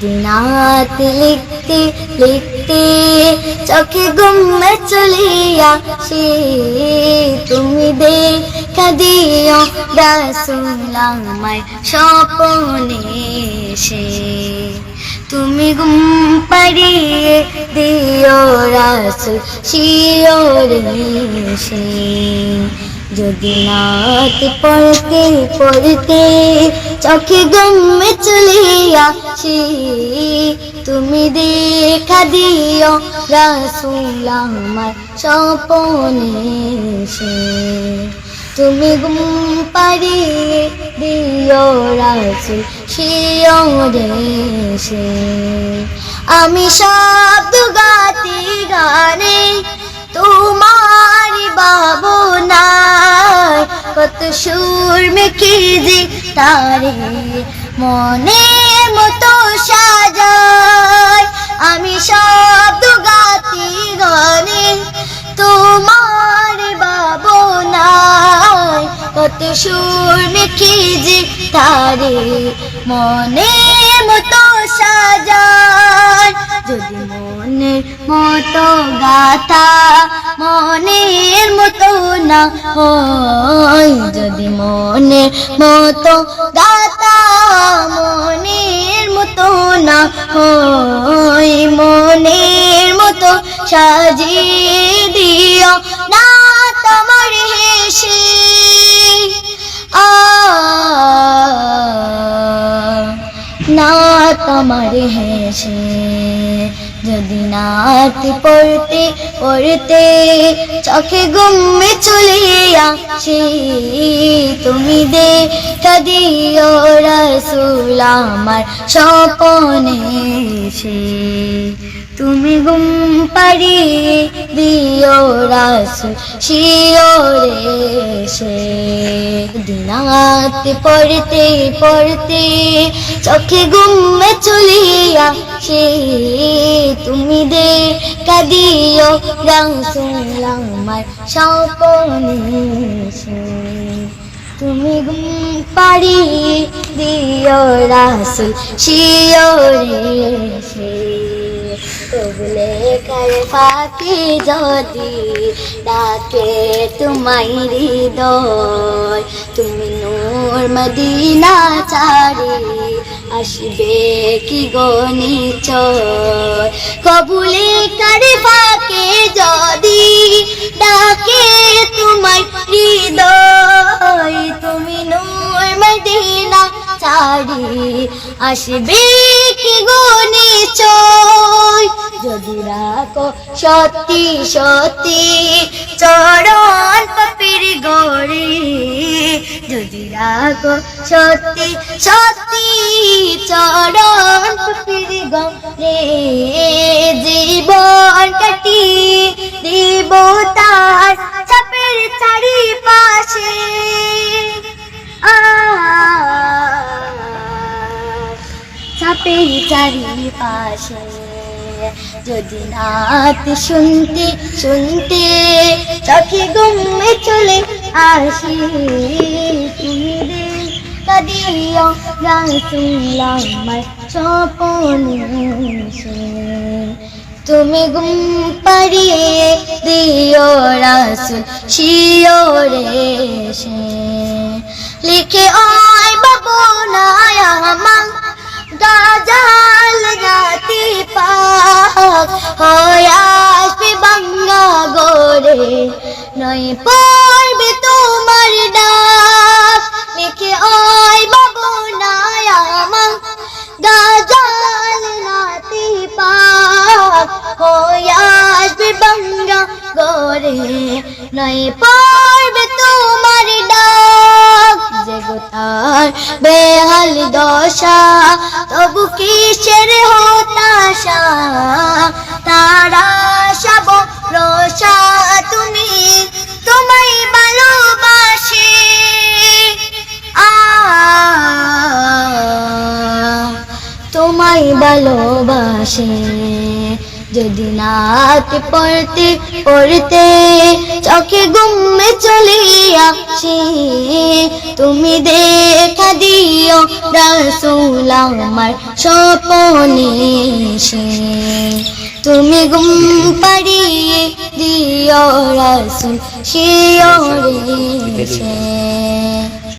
দিনাত লিখতে লিখতে চোখে গুমে চলে আসে তুমি দেখা দিও রাসুল আমায় স্বপনে সে। তুমি গুম পাড়িয়ে দিও, রাসুল শিওরে সে। যদি নাত পড়তে পড়তে চোখে গমে চলে আসি তুমি দেখা দিও রাসুল আমার স্বপনে সে তুমি গুম পাড়িয়ে দিও রাসুল শিওরে সে আমি শব্দ গাতি গানে তোমার বাবনায় কত সুর মেখে যে তারে মনে মতো সাজায় আমি শব্দ গাতি গানে, তোমার বাবনায় কত সুর যে তারে। মনে মতো সাজায় যদি মনের মতো গাথা মনের মতো না হয়। যদি মনের মতো গাথা না হই মনের মতো সাজিয়ে দিও না তোমার হেসে। আ না তোমার হেসে। যদি নাত পড়তে পড়তে চোখে গুমে চলে আসে, তুমি দে দিও রসুল আমার স্বপনে সে তুমি গুম পাড়িয়ে দিও রাসুল শিওরে সে। দিনাত পড়তে পড়তে চোখে গুমে চলিয়া সে। তুমি দে কাদিও রাসুল আমার স্বপনে সে। তুমি গুম পাড়িয়ে দিও রাসুল শিওরে সে। কবলে কর ফাঁকি যদি ডাকে হৃদয় তুমি নূর মদিনা চারি আসবে কি গনি চয় কবুলে কর ফাঁকে যদি ডাকে তোমায় হৃদয় তুমি নূর মদিনা চারি আসবে যদি রাখো সত্যি সত্যি চরণ পাপির গড়ে। যদি রাখো সত্যি সত্যি চরণ চারিপাশে যদি নাত শুনতে শুনতে চোখে গুমে চলে আসি, তুমি কাদিও রাসুল আমার স্বপনে। তুমি গুম পাড়িয়ে দিও রাসুল শিওরে সে লিখে, ওই বাবু, নায় আমার গাজাল গাতি পাক, হয় গোরে নয় পড়বে তোমার ডাক, লিখে ওই বাবু নায় আমার। গাজাল নাতি পাক, হয় আসবে গোরে নয় পড়বে তোমার ডাক যে গোতার বেহাল দশা, তবু কিসের হতাশা? তারা সব রসা তুমি তোমায় ভালোবাসে। আ তোমায় ভালোবাসে। যদি নাত পড়তে পড়তে চোখে গুমে চলে আসে তুমি দেখা দিও রসুল আমার স্বপনে এসে। তুমি গুম পাড়িয়ে দিও রসুল শিওরে সে